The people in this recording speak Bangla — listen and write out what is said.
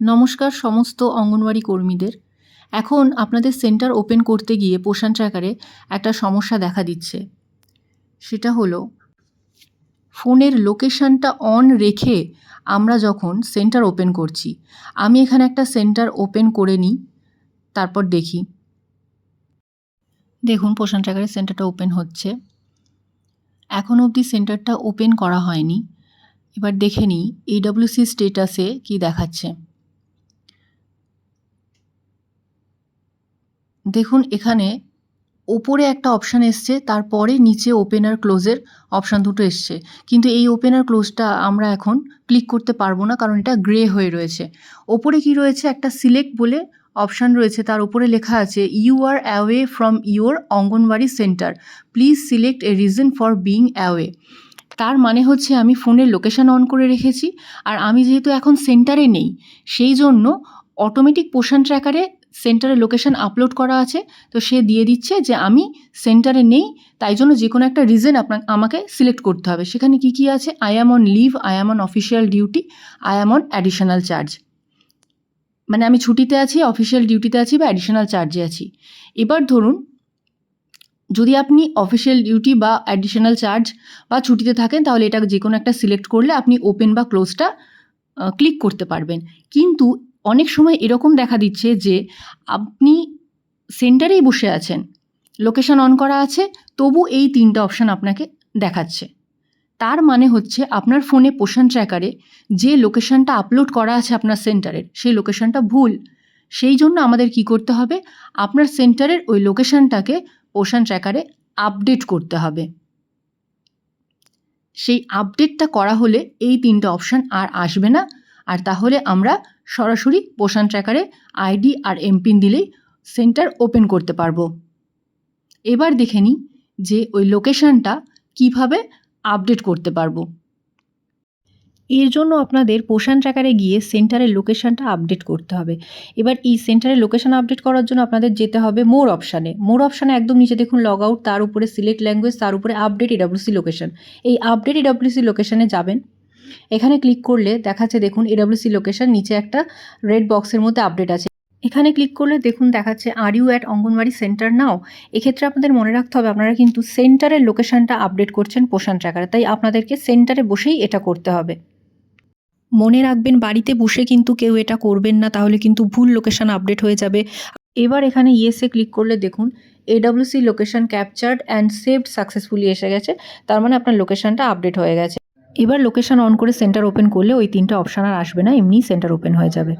নমস্কার সমস্ত অঙ্গনওয়াড়ি কর্মীদের। এখন আপনাদের সেন্টার ওপেন করতে গিয়ে পোষণ ট্র্যাকারে একটা সমস্যা দেখা দিচ্ছে। সেটা হলো, ফোনের লোকেশনটা অন রেখে আমরা যখন সেন্টার ওপেন করছি, আমি এখানে একটা সেন্টার ওপেন করে নিই, তারপর দেখি। দেখুন, পোষণ ট্র্যাকারের সেন্টারটা ওপেন হচ্ছে। এখন অবধি সেন্টারটা ওপেন করা হয়নি। এবার দেখে নিই এইডব্লিউসি স্টেটাসে কি দেখাচ্ছে। দেখুন, এখানে ওপরে একটা অপশান এসছে, তারপরে নিচে ওপেন আর ক্লোজের অপশান দুটো এসছে। কিন্তু এই ওপেন আর ক্লোজটা আমরা এখন ক্লিক করতে পারব না, কারণ এটা গ্রে হয়ে রয়েছে। ওপরে কি রয়েছে? একটা সিলেক্ট বলে অপশান রয়েছে, তার উপরে লেখা আছে you are away from your anganwadi centre please select a reason for being away তার মানে হচ্ছে আমি ফোনের লোকেশন অন করে রেখেছি, আর আমি যেহেতু এখন সেন্টারে নেই, সেই জন্য অটোমেটিক পোষণ ট্র্যাকারে সেন্টারের লোকেশন আপলোড করা আছে, তো সে দিয়ে দিচ্ছে যে আমি সেন্টারে নেই, তাই জন্য যে কোনো একটা রিজন আপনার আমাকে সিলেক্ট করতে হবে। সেখানে কি কি আছে? I am on leave I am on official duty I am on additional charge মানে আমি ছুটিতে আছি অফিসিয়াল ডিউটিতে আছি বা অ্যাডিশনাল চার্জে আছি। এবার ধরুন যদি আপনি অফিসিয়াল ডিউটি বা অ্যাডিশনাল চার্জ বা ছুটিতে থাকেন, তাহলে এটা যে কোনো একটা সিলেক্ট করলে আপনি ওপেন বা ক্লোজটা ক্লিক করতে পারবেন। কিন্তু অনেক সময় এরকম দেখা দিচ্ছে যে, আপনি সেন্টারেই বসে আছেন লোকেশন অন করা আছে, তবু এই তিনটে অপশান আপনাকে দেখাচ্ছে। তার মানে হচ্ছে আপনার ফোনে পোষণ ট্র্যাকারে যে লোকেশনটা আপলোড করা আছে আপনার সেন্টারের সেই লোকেশনটা ভুল। সেই জন্য আমাদের কি করতে হবে? আপনার সেন্টারের ওই লোকেশনটাকে পোষণ ট্র্যাকারে আপডেট করতে হবে। সেই আপডেটটা করা হলে এই তিনটে অপশান আর আসবে না। আর তাহলে আমরা সরাসরি পোষণ ট্র্যাকারে আইডি আর এমপিন দিলেই সেন্টার ওপেন করতে পারব। এবার দেখে নিই যে ওই লোকেশানটা কীভাবে আপডেট করতে পারব। এর জন্য আপনাদের পোষণ ট্র্যাকারে গিয়ে সেন্টারের লোকেশনটা আপডেট করতে হবে। এবার এই সেন্টারের লোকেশান আপডেট করার জন্য আপনাদের যেতে হবে মোর অপশানে মোর অপশানে একদম নিচে দেখুন লগ আউট তার উপরে সিলেক্ট ল্যাঙ্গুয়েজ তার উপরে আপডেট এডাব্লিউসি লোকেশন এই আপডেট এডাব্লিউসি লোকেশানে যাবেন। এখানে ক্লিক করলে দেখাচ্ছে দেখুন এডাব্লিউসি লোকেশন নিচে একটা রেড বক্সের মধ্যে আপডেট আছে। এখানে ক্লিক করলে দেখুন দেখাচ্ছে are you at anganwadi centre now এক্ষেত্রে আপনাদের মনে রাখতে হবে আপনারা কিন্তু সেন্টারের লোকেশনটা আপডেট করছেন পোষণ ট্র্যাকারে তাই আপনাদেরকে সেন্টারে বসেই এটা করতে হবে। মনে রাখবেন, বাড়িতে বসে কিন্তু কেউ এটা করবেন না, তাহলে কিন্তু ভুল লোকেশান আপডেট হয়ে যাবে। এবার এখানে ইয়েসে ক্লিক করলে দেখুন AWC location captured and saved successfully এসে গেছে, তার মানে আপনার লোকেশানটা আপডেট হয়ে গেছে। এবার লোকেশান অন করে সেন্টার ওপেন করলে ওই তিনটা অপশান আর আসবে না এমনি সেন্টার ওপেন হয়ে যাবে।